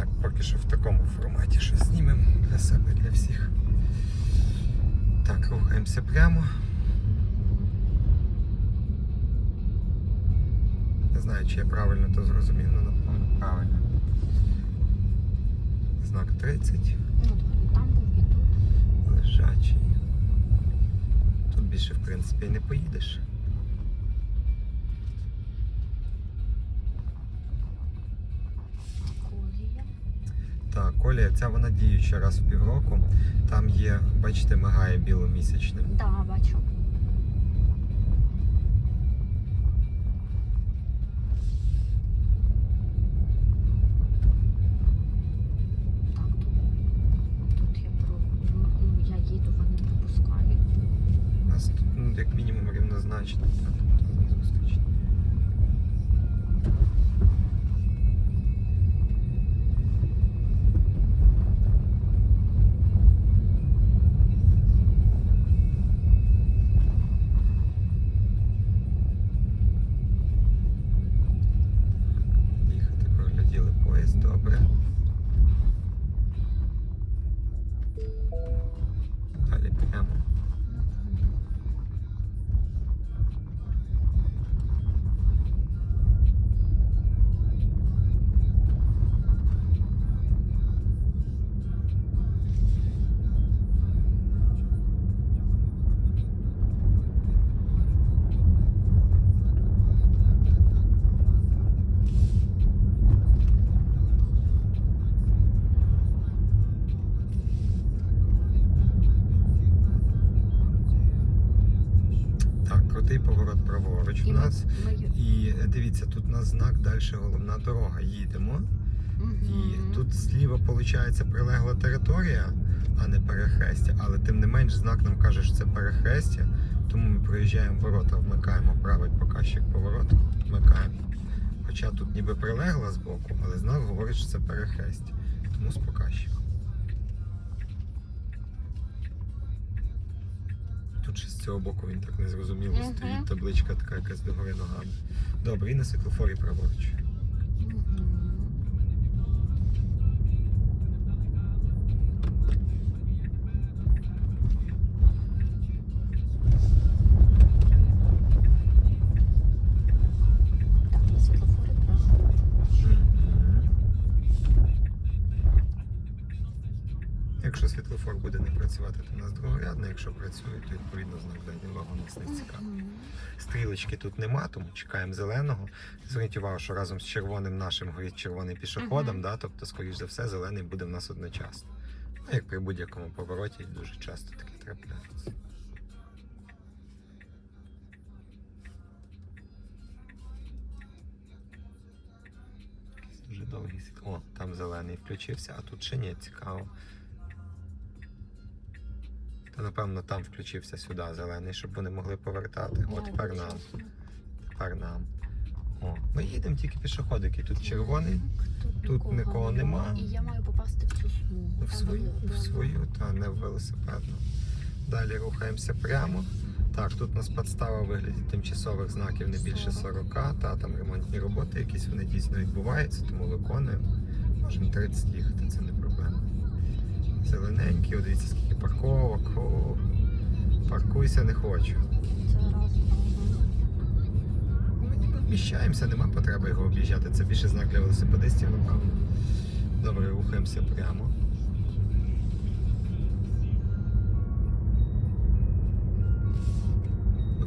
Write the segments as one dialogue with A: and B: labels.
A: Так, поки що в такому форматі щось знімемо для себе, для всіх. Так, рухаємося прямо. Не знаю, чи я правильно то зрозумів, але напевно правильно. Знак 30,
B: Ну, там був і тут.
A: лежачий. Тут більше, в принципі, і не поїдеш.
B: Колія,
A: ця вона діюча раз в півроку. Там є, бачите, мигає біломісячним.
B: Да, бачу.
A: Крутий поворот праворуч у нас. І е, дивіться, тут у нас знак далі головна дорога. Їдемо. І тут зліва виходить прилегла територія, а не перехрестя. Але тим не менш знак нам каже, що це перехрестя. Тому ми проїжджаємо ворота, вмикаємо правий показчик повороту, вмикаємо. Хоча тут ніби прилегла збоку, але знак говорить, що це перехрестя. Тому з показчиком. Ще з цього боку він так незрозуміло
B: зрозуміло
A: стоїть, табличка така якась догори ногами. Добре, і на світлофорі праворуч. Якщо світлофор буде не працювати, то у нас другорядний. Якщо працює, то відповідно знак увагу нас не цікавить.
B: Мгм.
A: Стрілочки тут нема, тому чекаємо зеленого. Зверніть увагу, що разом з червоним нашим горить червоний пішоходом,
B: Мгм.
A: да? тобто, скоріш за все, зелений буде в нас одночасно. Ну, як при будь-якому повороті, дуже часто таке трапляється. Дуже довгий світ. О, там зелений включився, а тут ще ні, цікаво. То напевно там включився сюди зелений, щоб вони могли повертати. О, тепер нам. Тепер нам. О, ми їдемо тільки пішоходики. Тут червоний,
B: Тут,
A: тут нікого нема.
B: І я маю попасти в цю смугу.
A: в свою, в свою, та не в велосипедну. Далі рухаємося прямо. Так, тут у нас підстава вигляді тимчасових знаків не більше 40, та там ремонтні роботи якісь вони дійсно відбуваються, тому виконуємо. Можемо 30 їхати, це не проблема. Зелененький, от дивіться, скільки парковок. О, паркуйся не хочу.
B: Раз.
A: Ми ніби вміщаємося, нема потреби його об'їжджати. Це більше знак для велосипедистів, напевно. Добре, рухаємося прямо.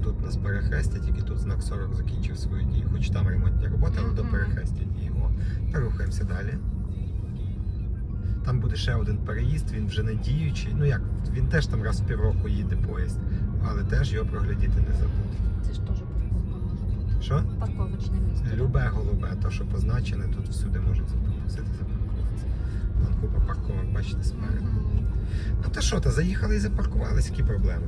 A: Тут нас перехрестя, тільки тут знак 40 закінчив свою дію. Хоч там ремонтні роботи, але до перехрестя діє. О, рухаємося далі. Там буде ще один переїзд, він вже не діючий. Ну як, він теж там раз в півроку їде поїзд, але теж його проглядіти не забудь.
B: Це ж теж.
A: Що?
B: Парковочне місце.
A: Любе голубе, то що позначене, тут всюди можуть запросити запаркуватися. Вон купа парковок, бачите, спереду. Ну та що, та заїхали і запаркувалися, які проблеми?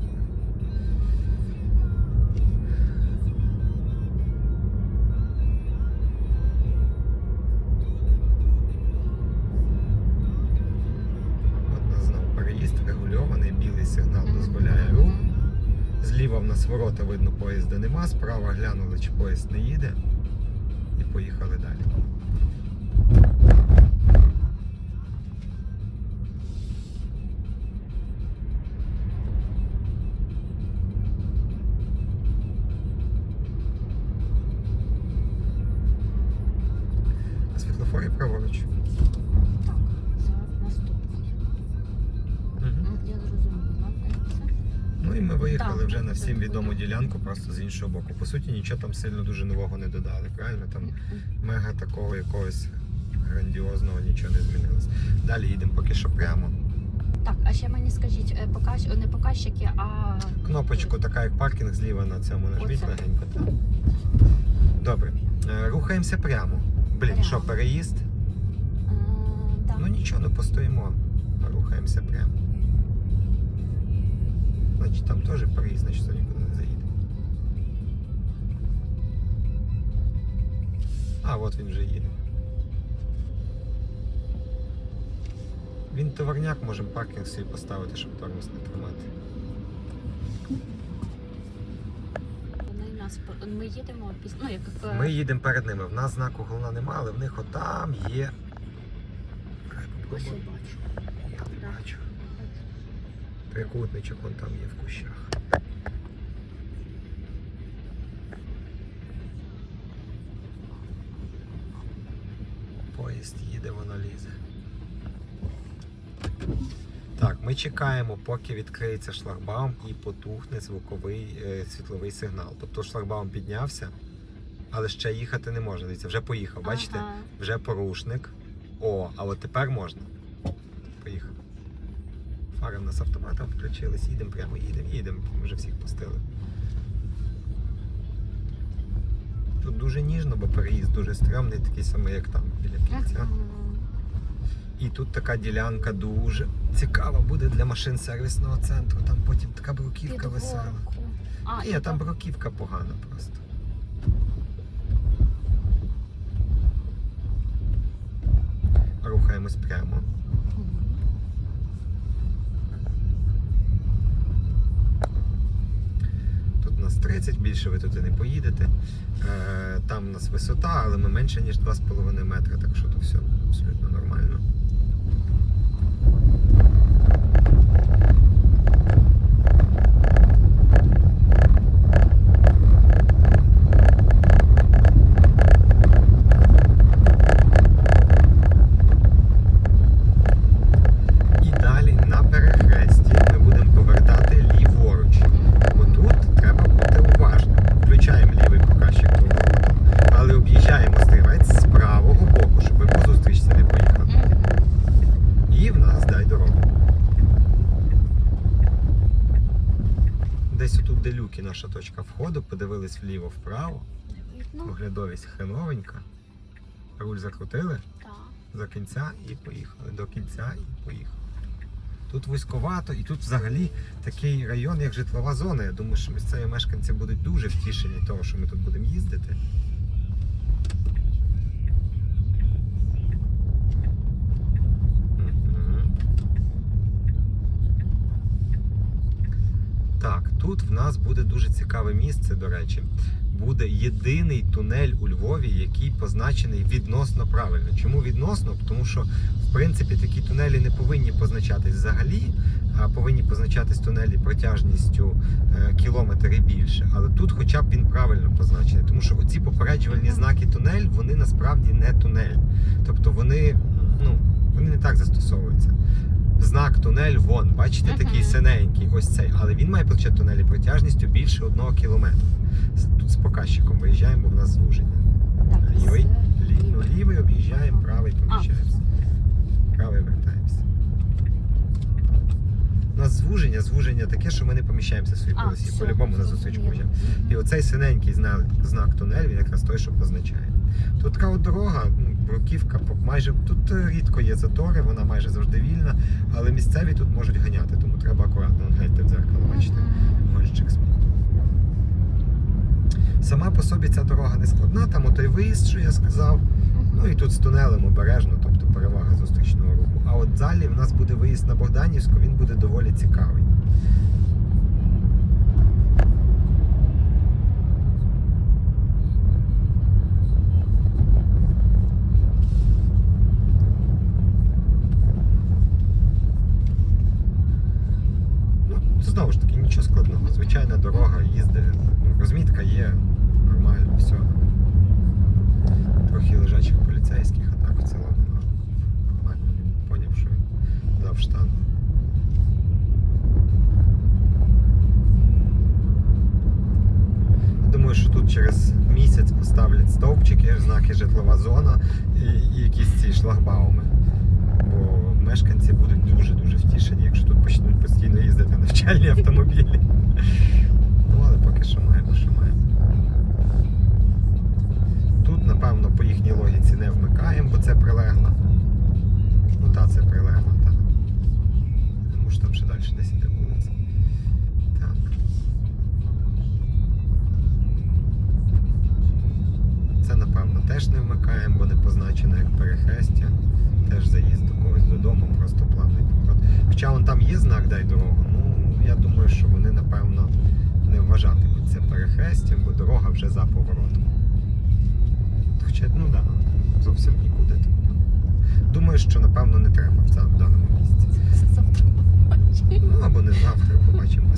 A: Зліва в нас ворота видно, поїзда нема, справа глянули, чи поїзд не їде. І поїхали далі. Ділянку, просто з іншого боку. По суті, нічого там сильно дуже нового не додали, правильно? Там мега такого якогось грандіозного нічого не змінилось. Далі їдемо поки що прямо.
B: Так, а ще мені скажіть, е, покаж... не показчики, а
A: Кнопочку, така як паркінг зліва на цьому нажміть легенько. Так. Добре. Е, Рухаємося прямо. Блін,
B: Прямо.
A: що, переїзд?
B: е, да.
A: Ну нічого, не постоїмо. Рухаємося прямо. Значить там теж переїзд, значить нікуди А, от він вже їде. Він товарняк, можемо паркінг собі поставити, щоб тормоз не тримати.
B: Вони нас ми їдемо після. Ну, як е,
A: Ми їдемо перед ними. В нас знаку головна немає, але в них отам є.
B: ось я бачу.
A: Я не бачу. Трикутничок вон там є в кущах. Поїзд їде, воно лізе. Так, ми чекаємо, поки відкриється шлагбаум і потухне звуковий е, світловий сигнал. Тобто шлагбаум піднявся, але ще їхати не можна. Дивіться, вже поїхав. Бачите?
B: Ага.
A: Вже порушник. О, а от тепер можна. Поїхав. Фари в нас автоматом включились, їдемо прямо, їдемо, їдемо. Ми вже всіх пустили. Тут дуже ніжно, бо переїзд дуже стрьомний, такий самий, як там біля
B: кільця.
A: І тут така ділянка дуже цікава буде для машин сервісного центру. Там потім така бруківка весела.
B: А,
A: Ні, там бруківка погана просто. Рухаємось прямо. 30, більше ви туди не поїдете. Е, Там у нас висота, але ми менше, ніж 2,5 метри, так що то все абсолютно нормально. І далі на перехресті ми будемо повертати ліворуч. Бо тут треба бути уважним. Включаємо лівий показчик турботу, але об'їжджаємо стрілець з правого боку, щоб ви по зустрічці не поїхали.
B: Мгм.
A: І в нас дай дорогу. Десь отут де люки наша точка входу, подивились вліво-вправо,
B: поглядовість
A: оглядовість хреновенька. Руль закрутили
B: за
A: до кінця і поїхали. До кінця і поїхали. Тут вузьковато, і тут взагалі такий район, як житлова зона. Я думаю, що місцеві мешканці будуть дуже втішені того, що ми тут будемо їздити. Мгм. Так, тут в нас буде дуже цікаве місце, до речі. Буде єдиний тунель у Львові, який позначений відносно правильно. Чому відносно? Тому що в принципі такі тунелі не повинні позначатись взагалі, а повинні позначатись тунелі протяжністю е, кілометр і більше. Але тут, хоча б він правильно позначений, тому що оці попереджувальні знаки тунель, вони насправді не тунель. Тобто вони, ну, вони не так застосовуються. Знак тунель вон, бачите, такий синенький, ось цей, але він має позначати тунелі протяжністю більше одного кілометра. Тут з показчиком виїжджаємо, бо в нас звуження. Лівий, лі, ну, лівий об'їжджаємо, правий поміщаємося. Правий вертаємося. У нас звуження, звуження таке, що ми не поміщаємося в своїй полосі. По-любому на зустріч
B: зрозуміло.
A: І оцей синенький знак, знак тунель, він якраз той, що позначає. Тут така от дорога, ну, бруківка, майже тут е, рідко є затори, вона майже завжди вільна, але місцеві тут можуть ганяти, тому треба акуратно гляньте в дзеркало, бачите, гонщик спить. Сама по собі ця дорога не складна, там отой виїзд, що я сказав. Ну і тут з тунелем обережно, тобто перевага зустрічного руху. От далі в нас буде виїзд на Богданівську, він буде доволі цікавий. в штангу. Думаю, що тут через місяць поставлять стовпчики, знаки житлова зона і, і якісь ці шлагбауми. Бо мешканці будуть дуже-дуже втішені, якщо тут почнуть постійно їздити навчальні автомобілі. Ну, але поки що маємо, що маємо. Тут, напевно, по їхній логіці не вмикаємо, бо це прилегло. Ну так, це прилегла що там ще далі десь іде. Це, напевно, теж не вмикаємо, бо не позначено як перехрестя. Теж заїзд до когось додому, просто плавний поворот. Хоча вон там є знак дай дорогу, ну я думаю, що вони, напевно, не вважатимуть це перехрестям, бо дорога вже за поворотом. Хоча, ну так, да, Думаю, що напевно не треба в цьому- в даному місці.
B: Це завтра побачимо.
A: Ну або не завтра, побачимо по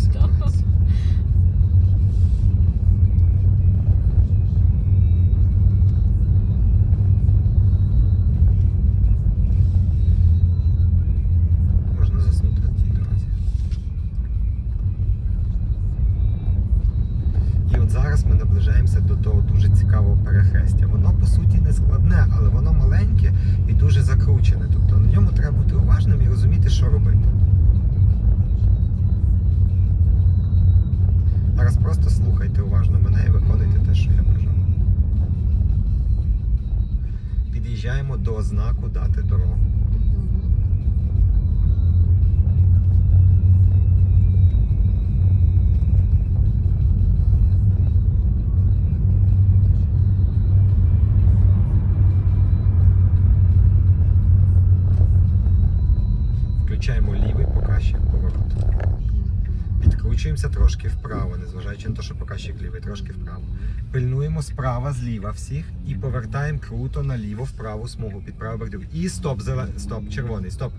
A: Підкручуємося трошки вправо, незважаючи на те, що показчик лівий, трошки вправо. Пильнуємо справа, зліва всіх і повертаємо круто наліво в праву смугу під правий бордюр. І стоп, зелен... стоп, червоний, стоп.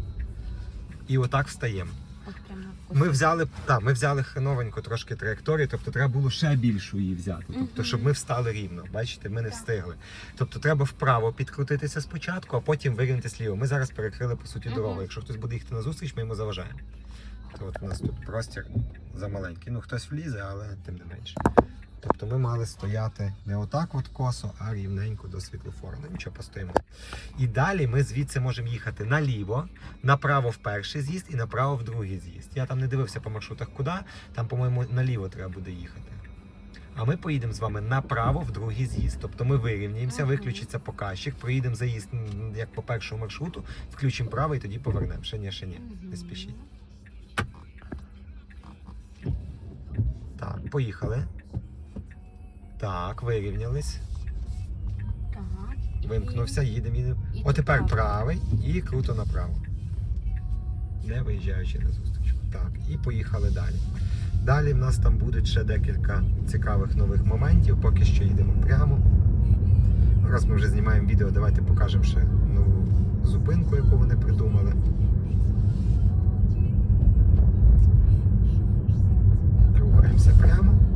A: І отак встаємо. Ми взяли, так, ми взяли хреновенько трошки траєкторію, тобто треба було ще більшу її взяти. Тобто, щоб ми встали рівно. Бачите, ми не встигли. Тобто треба вправо підкрутитися спочатку, а потім вирівняти сліво. Ми зараз перекрили по суті дорогу. Якщо хтось буде їхати на зустріч, ми йому заважаємо. То от у нас тут простір замаленький. Ну хтось влізе, але тим не менше. Тобто ми мали стояти не отак от косо, а рівненько до світлофору. Ну нічого, постоїмо. І далі ми звідси можемо їхати наліво, направо в перший з'їзд і направо в другий з'їзд. Я там не дивився по маршрутах куди, там, по-моєму, наліво треба буде їхати. А ми поїдемо з вами направо в другий з'їзд. Тобто ми вирівняємося, виключиться показчик, проїдемо заїзд як по першому маршруту, включимо право і тоді повернемо. Ще ні, ще ні. Не спішіть. Так, поїхали. Так, вирівнялись.
B: Так.
A: Вимкнувся, їдемо, їдемо.
B: і
A: О, тепер
B: направо.
A: правий і круто направо. Не виїжджаючи на зустріч. Так, і поїхали далі. Далі в нас там будуть ще декілька цікавих нових моментів. Поки що їдемо прямо. Раз ми вже знімаємо відео, давайте покажемо ще нову зупинку, яку вони придумали. Рухаємося прямо.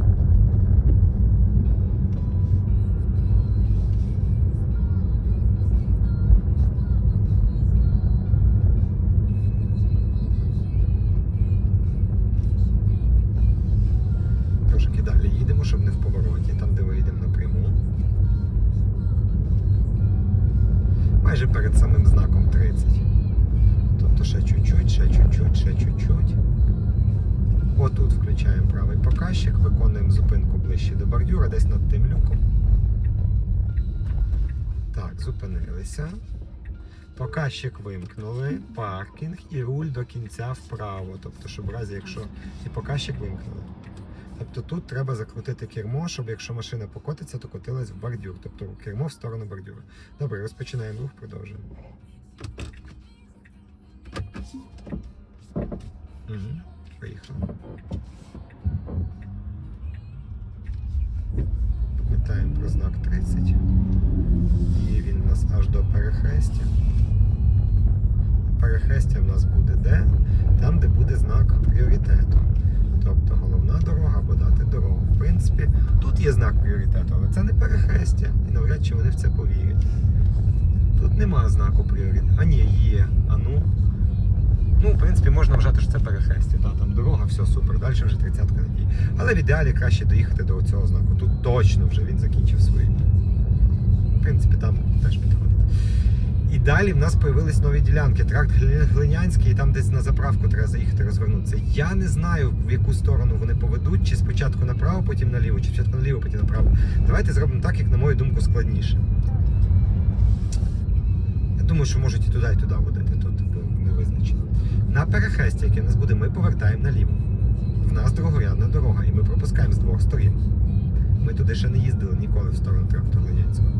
A: Зупинилися. Показчик вимкнули, паркінг і руль до кінця вправо. Тобто, щоб в разі, якщо і показчик вимкнули. Тобто тут треба закрутити кермо, щоб якщо машина покотиться, то котилась в бордюр. Тобто кермо в сторону бордюра. Добре, розпочинаємо рух, продовжуємо. Угу. Поїхали. Пам'ятаємо про знак 30. Перехрестя. Перехрестя в нас буде де? Там, де буде знак пріоритету. Тобто головна дорога або дати дорогу. В принципі, тут є знак пріоритету, але це не перехрестя. І навряд чи вони в це повірять. Тут нема знаку пріоритету. А ні, є. А ну. Ну, в принципі, можна вважати, що це перехрестя. Та, там дорога, все супер, далі вже 30-ка надій. Але в ідеалі краще доїхати до цього знаку. Тут точно вже він закінчив свої. В принципі, там теж. І далі в нас появились нові ділянки. Тракт Глинянський, і там десь на заправку треба заїхати розвернутися. Я не знаю, в яку сторону вони поведуть, чи спочатку направо, потім наліво, чи спочатку наліво, потім направо. Давайте зробимо так, як на мою думку, складніше. Я думаю, що можуть і туди, і туди водити, тут не визначено. На перехресті, яке в нас буде, ми повертаємо наліво. В нас другорядна дорога, і ми пропускаємо з двох сторін. Ми туди ще не їздили ніколи в сторону тракту Глинянського.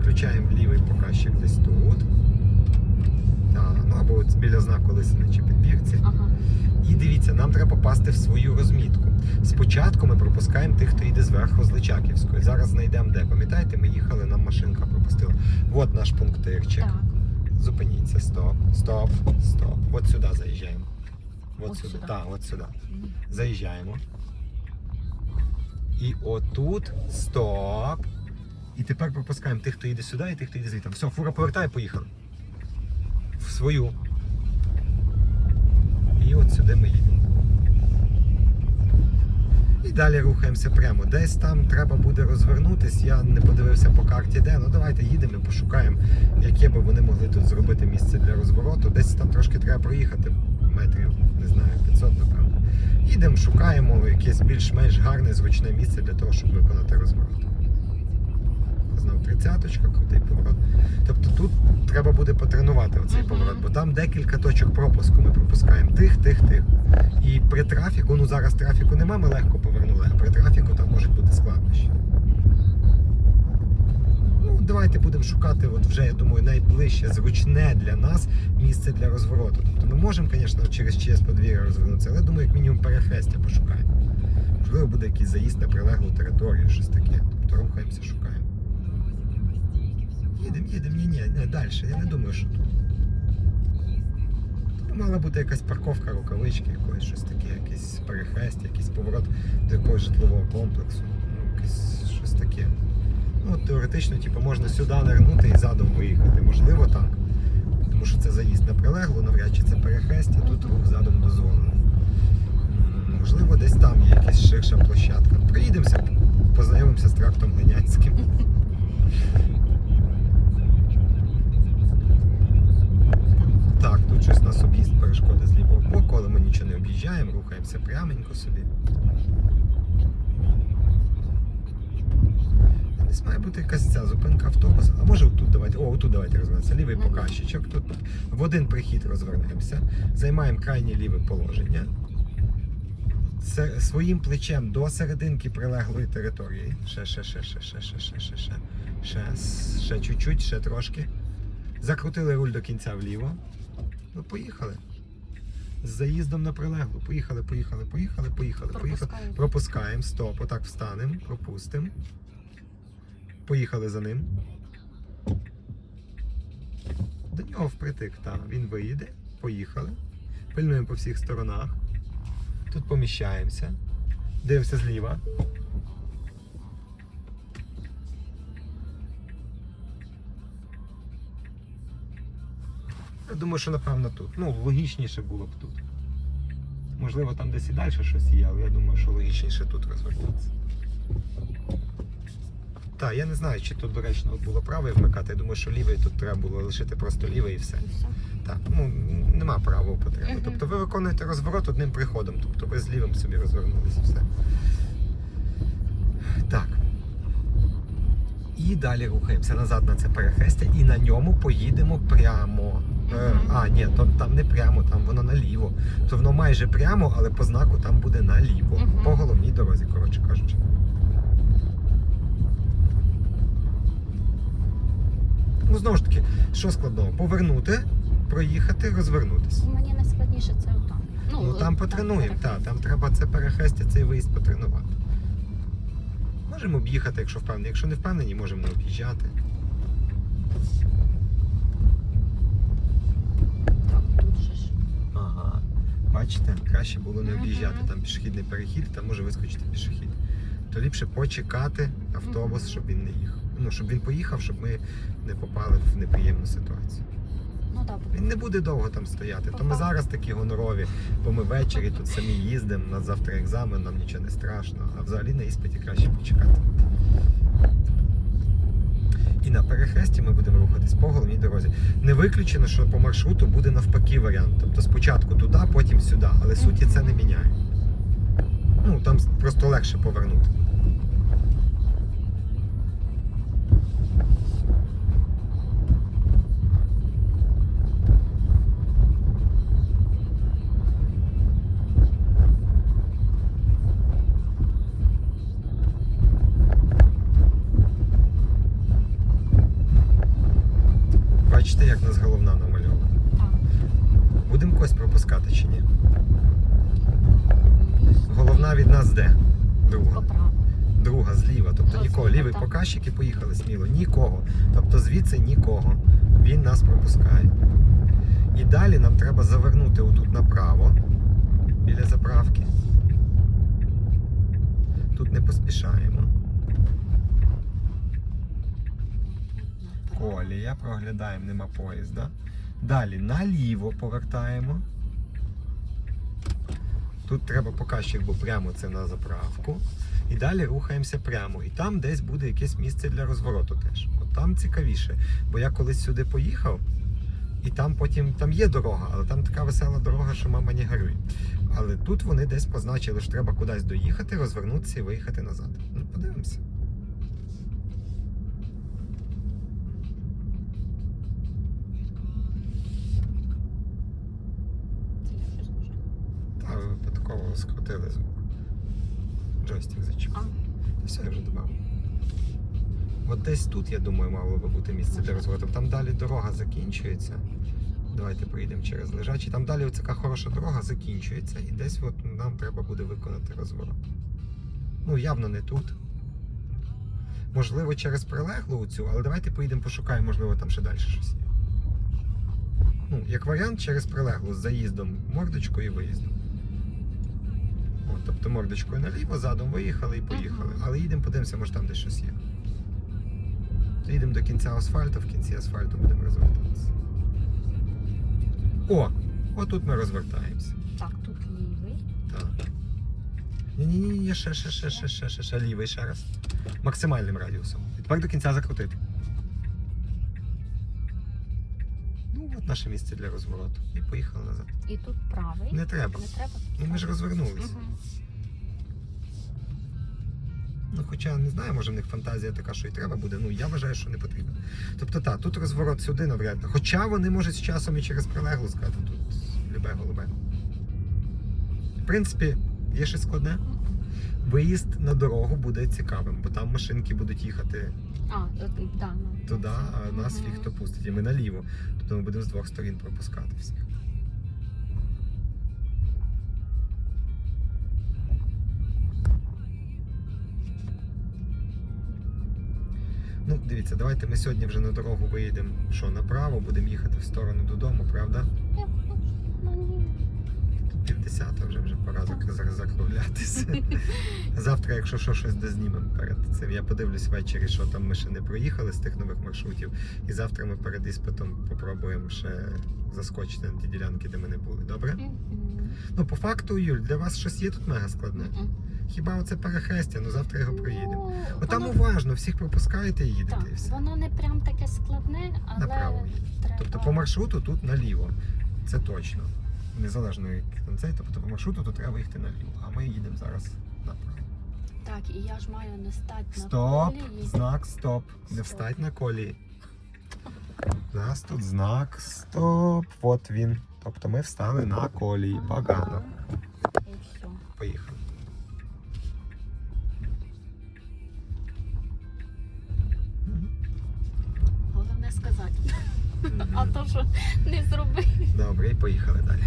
A: Включаємо лівий показчик десь тут. Так, ну або от біля знаку лисини чи підбірці.
B: Ага.
A: І дивіться, нам треба попасти в свою розмітку. Спочатку ми пропускаємо тих, хто йде зверху з Личаківської. Зараз знайдемо де. Пам'ятаєте, ми їхали, нам машинка пропустила. От наш пунктирчик.
B: Так.
A: Зупиніться, стоп, стоп, стоп. От сюди заїжджаємо. От,
B: От
A: сюди.
B: сюди.
A: Так, от сюди. Заїжджаємо. І отут стоп. І тепер пропускаємо тих, хто йде сюди, і тих, хто йде звідти. Все, фура повертає, поїхали. В свою. І от сюди ми їдемо. І далі рухаємося прямо. Десь там треба буде розвернутись. Я не подивився по карті де. Ну давайте їдемо і пошукаємо, яке би вони могли тут зробити місце для розвороту. Десь там трошки треба проїхати метрів, не знаю, 500, напевно. Їдемо, шукаємо якесь більш-менш гарне, зручне місце для того, щоб виконати розворот. Тридцяточка, крутий поворот. Тобто тут треба буде потренувати оцей
B: Мгм.
A: поворот, бо там декілька точок пропуску. Ми пропускаємо тих, тих, тих. І при трафіку, ну зараз трафіку нема, ми легко повернули, а при трафіку там можуть бути складнощі. Ну, давайте будемо шукати, от вже, я думаю, найближче, зручне для нас місце для розвороту. Тобто ми можемо, звісно, через ЧС подвір'я розвернутися, але думаю, як мінімум перехрестя пошукаємо. Можливо, буде якийсь заїзд на прилеглу територію, щось таке. Тобто рухаємося, шукаємо. Їдемо, їдемо, ні, ні, не, далі. Я не думаю, що тут. Тут мала бути якась парковка рукавички, якоїсь щось таке, якийсь перехрест, якийсь поворот до якогось житлового комплексу. Ну, якесь щось таке. Ну, теоретично, типу, можна сюди нирнути і задом виїхати. Можливо, так. Тому що це заїзд на прилеглу, навряд чи це перехрестя, тут рух задом дозволений. Можливо, десь там є якась ширша площадка. Приїдемося, познайомимося з трактом Глинянським. Тут щось нас об'їзд перешкоди з лівого боку, але ми нічого не об'їжджаємо, рухаємося пряменько собі. Десь має бути якась ця зупинка автобуса. А може отут давайте. О, отут давайте розвернемося. Лівий показчичок. Тут в один прихід розвернемося. Займаємо крайнє ліве положення. Це своїм плечем до серединки прилеглої території. Ще, ще, ще, ще, ще, ще, ще, ще, ще, ще, ще чуть-чуть, ще трошки. Закрутили руль до кінця вліво. Ну, поїхали. З заїздом на прилеглу. Поїхали, поїхали, поїхали, поїхали, поїхали.
B: Пропускаю.
A: Пропускаємо, стоп, отак встанемо, пропустимо. Поїхали за ним. До нього впритик, так. Він виїде. Поїхали. Пильнуємо по всіх сторонах. Тут поміщаємося. Дивимося зліва. Я думаю, що напевно тут. Ну, логічніше було б тут. Можливо, там десь і далі щось є, але я думаю, що логічніше тут розвертатися. Так, я не знаю, чи тут доречно було правий вмикати. Я думаю, що лівий тут треба було лишити просто лівий і все.
B: І все.
A: Так, ну нема правого потреби.
B: Мгм.
A: Тобто ви виконуєте розворот одним приходом, тобто ви з лівим собі розвернулися все. Так. І далі рухаємося назад на це перехрестя і на ньому поїдемо прямо. Е, А, ні, то там не прямо, там воно наліво. То воно майже прямо, але по знаку там буде наліво.
B: Мгм.
A: По головній дорозі, коротше кажучи. Ну, знову ж таки, що складного? Повернути, проїхати, розвернутися.
B: Ну, Мені найскладніше це отам.
A: Ну там потренуємо, так, там треба це перехрестя, цей виїзд потренувати. Можемо об'їхати, якщо впевнені. Якщо не впевнені, можемо не об'їжджати.
B: Так, тут же ж.
A: Ага. Бачите, краще було не об'їжджати. Там пішохідний перехід, там може вискочити пішохід. То ліпше почекати автобус, щоб він не їхав. Ну, щоб він поїхав, щоб ми не попали в неприємну ситуацію.
B: Ну так,
A: Він не буде довго там стояти. То ми зараз такі гонорові, бо ми ввечері тут самі їздимо, на завтра екзамен, нам нічого не страшно. А взагалі на іспиті краще почекати. Перехресті ми будемо рухатись по головній дорозі. Не виключено, що по маршруту буде навпаки варіант. Тобто спочатку туди, потім сюди. Але суті це не міняє. Ну, там просто легше повернути. Бачите, як нас головна намальована.
B: Так.
A: Будемо когось пропускати чи ні? Головна від нас де? Друга.
B: Поправо.
A: Друга зліва. Тобто
B: Ну,
A: нікого.
B: зліва,
A: Лівий
B: так.
A: показчик і поїхали сміло. Нікого. Тобто звідси нікого. Він нас пропускає. І далі нам треба завернути отут направо біля заправки. Тут не поспішаємо. Колія, проглядаємо, нема поїзда. Далі наліво повертаємо. Тут треба показчик, бо прямо це на заправку. І далі рухаємося прямо. І там десь буде якесь місце для розвороту теж. От там цікавіше. Бо я колись сюди поїхав, і там потім там є дорога, але там така весела дорога, що мама не горюй. Але тут вони десь позначили, що треба кудись доїхати, розвернутися і виїхати назад. Ну, подивимося.
B: Це я щось нажала.
A: Та ви випадково скрутили звук. Джойстик зачепив.
B: А,
A: Все, я вже додав. От десь тут, я думаю, мало би бути місце для розвороту. Там далі дорога закінчується. Давайте приїдемо через лежачий. Там далі така хороша дорога закінчується. І десь от нам треба буде виконати розворот. Ну, явно не тут. Можливо, через прилеглу цю, але давайте поїдемо пошукаємо, можливо, там ще далі щось є. Ну, як варіант, через прилеглу з заїздом мордочкою і виїздом. От, тобто мордочкою наліво, задом виїхали і поїхали. Але їдемо, подивимося, може там десь щось є. Їдемо до кінця асфальту, в кінці асфальту будемо розвертатися. О! Отут ми розвертаємося.
B: так, тут лівий.
A: Так. Ні-ні-ні, ні, ще, ще, ще, ще, ще, ще, ще лівий ще раз. Максимальним радіусом. І тепер до кінця закрутити. Наше місце для розвороту. І поїхали назад.
B: І тут правий.
A: Не треба.
B: Не треба?
A: Ну ми ж розвернулися.
B: Мгм.
A: Ну, хоча не знаю, може в них фантазія така, що і треба буде. Ну я вважаю, що не потрібно. Тобто так, тут розворот сюди навряд. Хоча вони можуть з часом і через прилеглу сказати тут любе голубе. В принципі, є щось складне. Виїзд на дорогу буде цікавим, бо там машинки будуть їхати
B: А, е, е, да, ну,
A: туди, а нас
B: Мгм.
A: фіг хто пустить. І ми наліво. Тобто ми будемо з двох сторін пропускати всіх. Ну, дивіться, давайте ми сьогодні вже на дорогу виїдемо, що направо, будемо їхати в сторону додому, правда?
B: Я.
A: Тут півдесята вже вже пора зак- зак- закруглятися. Завтра, якщо що, щось дознімемо перед цим. Я подивлюсь ввечері, що там ми ще не проїхали з тих нових маршрутів. І завтра ми перед іспитом попробуємо ще заскочити на ті ділянки, де ми не були. Добре? Ну, по факту, Юль, для вас щось є тут мега складне. Хіба оце перехрестя, ну завтра його проїдемо.
B: Ну,
A: там
B: воно-
A: уважно, всіх пропускаєте і їдете і все.
B: воно не прям таке складне, але
A: Направо.
B: треба...
A: Тобто по маршруту тут наліво. Це точно. Незалежно як там цей, тобто по маршруту то треба їхати наліво. А ми їдемо зараз направо.
B: Так, і я ж маю не стати на
A: Стоп!
B: колії.
A: Знак стоп. Не
B: Стоп.
A: встать на колії. У нас тут знак стоп. От він. Тобто ми встали на колії. Погано.
B: І все.
A: Поїхали.
B: А то, що не зробив.
A: Добре, і поїхали далі.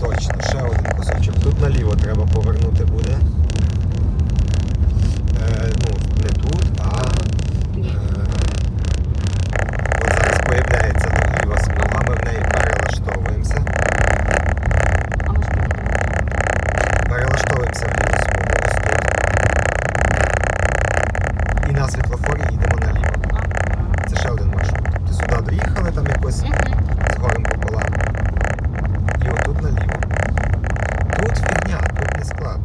A: Точно, ще один кусочок. Тут наліво треба повернути буде. Е, ну, не тут, а е, от зараз появляється тут ліва смуга, ми в неї перелаштовуємося.
B: А ми ж поїдемо.
A: Перелаштовуємося в ліву смугу ось тут. І на світлофорі їдемо наліво.
B: Ага.
A: Це ще один маршрут. Тобто сюди доїхали, там якось
B: Мгм.
A: з горем пополам. І отут наліво. Тут фігня, тут не складно.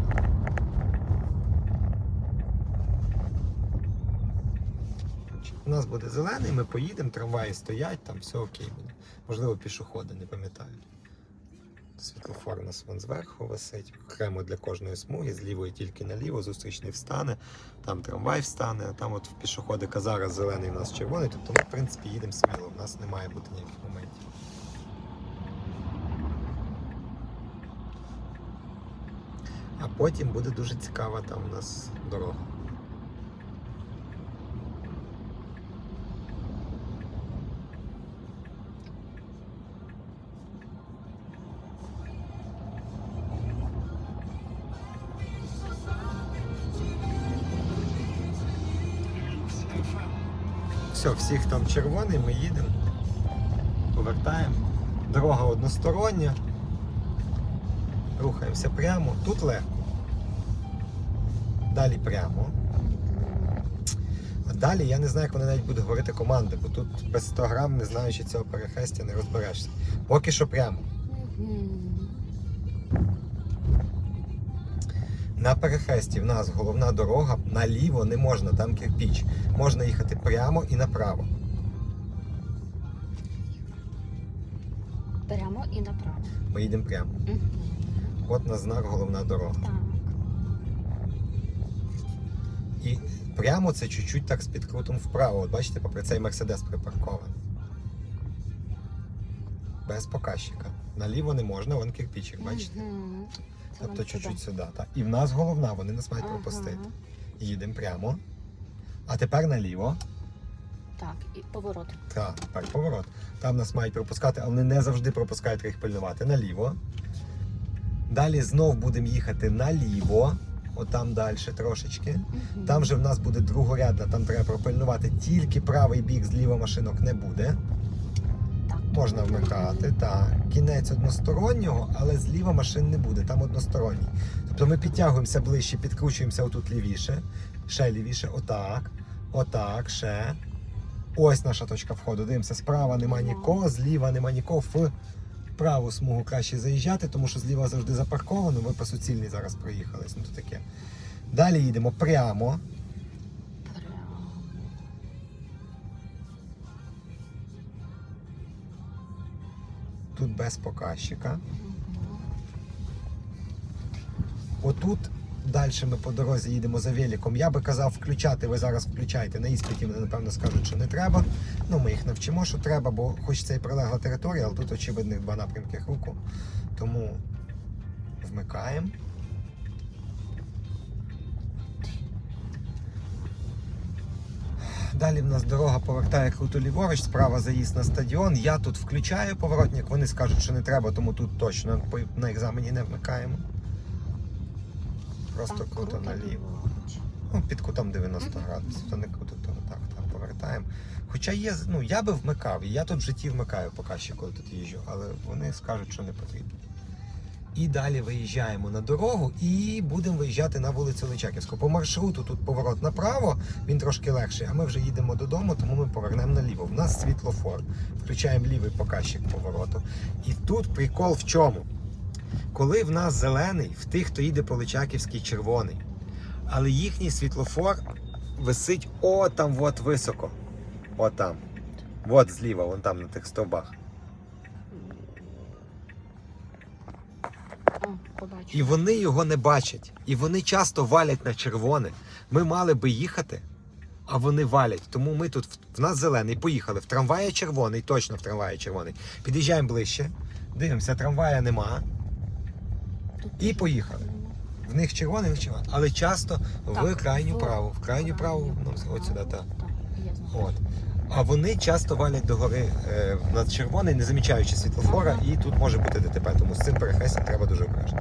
A: У нас буде зелений, ми поїдемо, трамваї стоять, там все окей буде. Можливо, пішоходи, не пам'ятаю. Світлофор у нас вон зверху висить, окремо для кожної смуги, з лівої тільки наліво, зустрічний встане, там трамвай встане, а там от в пішоходика зараз зелений у нас червоний, тобто ми, в принципі, їдемо сміло, у нас не має бути ніяких моментів. А потім буде дуже цікава там у нас дорога. Все, всіх там червоний, ми їдемо, повертаємо. Дорога одностороння. Рухаємося прямо. Тут легко. Далі прямо. А далі я не знаю, як вони навіть будуть говорити команди, бо тут без 100 грам, не знаючи цього перехрестя, не розберешся. Поки що прямо. На перехресті в нас головна дорога, наліво не можна, там кирпіч. Можна їхати прямо і направо.
B: Прямо і направо.
A: Ми їдемо прямо.
B: Мгм.
A: От на знак головна дорога.
B: Так.
A: І прямо це чуть-чуть так з підкрутом вправо. От бачите, попри цей мерседес припаркований. Без показчика. Наліво не можна, вон кирпичик, бачите?
B: Мгм. Це
A: Тобто
B: вам
A: чуть-чуть
B: сюди.
A: сюди. Так. І в нас головна, вони нас мають
B: Ага.
A: пропустити. Їдемо прямо. А тепер наліво.
B: Так, і поворот.
A: Так, тепер поворот. Там нас мають пропускати, але вони не завжди пропускають, треба їх пильнувати. Наліво. Далі знов будемо їхати наліво. Отам далі трошечки.
B: Мгм.
A: Там же в нас буде другорядна, там треба пропильнувати тільки правий бік, зліва машинок не буде. Можна вмикати. Так. Кінець одностороннього, але зліва машин не буде, там односторонній. Тобто ми підтягуємося ближче, підкручуємося отут лівіше, ще лівіше, отак, отак, ще. Ось наша точка входу. Дивимося, справа нема нікого, зліва нема нікого. В праву смугу краще заїжджати, тому що зліва завжди запарковано. Ми по суцільній зараз проїхались. Ну то таке. Далі їдемо. Прямо. Тут без показчика. Отут далі ми по дорозі їдемо за великом. Я би казав включати, ви зараз включайте. На іспиті вони, напевно, скажуть, що не треба. Ну, ми їх навчимо, що треба, бо хоч це і прилегла територія, але тут очевидних два напрямки руху. Тому вмикаємо. Далі в нас дорога повертає круто ліворуч, справа заїзд на стадіон. Я тут включаю поворотник, вони скажуть, що не треба, тому тут точно на екзамені не вмикаємо. Просто
B: Так,
A: круто наліво.
B: ліворуч.
A: Ну, під кутом 90
B: Мгм.
A: градусів, то не круто, то так, так, повертаємо. Хоча є, ну я би вмикав, і я тут в житті вмикаю поки що, коли тут їжджу, але вони скажуть, що не потрібно. І далі виїжджаємо на дорогу і будемо виїжджати на вулицю Личаківську. По маршруту тут поворот направо, він трошки легший, а ми вже їдемо додому, тому ми повернемо наліво. В нас світлофор. Включаємо лівий показчик повороту. І тут прикол в чому? Коли в нас зелений, в тих, хто їде по Личаківській, червоний. Але їхній світлофор висить о там от високо. О там. От зліва, вон там на тих стовбах.
B: Побачу.
A: І вони його не бачать. І вони часто валять на червоне. Ми мали би їхати, а вони валять. Тому ми тут в- нас зелений, поїхали. В трамваї червоний, точно в трамваї червоний. Під'їжджаємо ближче, дивимося, трамвая нема. І поїхали. В них червоний, в них червоний. Але часто в
B: Так,
A: крайню
B: в
A: праву. В крайню праву, ну, от сюди, так.
B: Так.
A: От. А вони часто валять догори е, над червоний, не замічаючи світлофора, і тут може бути ДТП. Тому з цим перехрестям треба дуже обережно.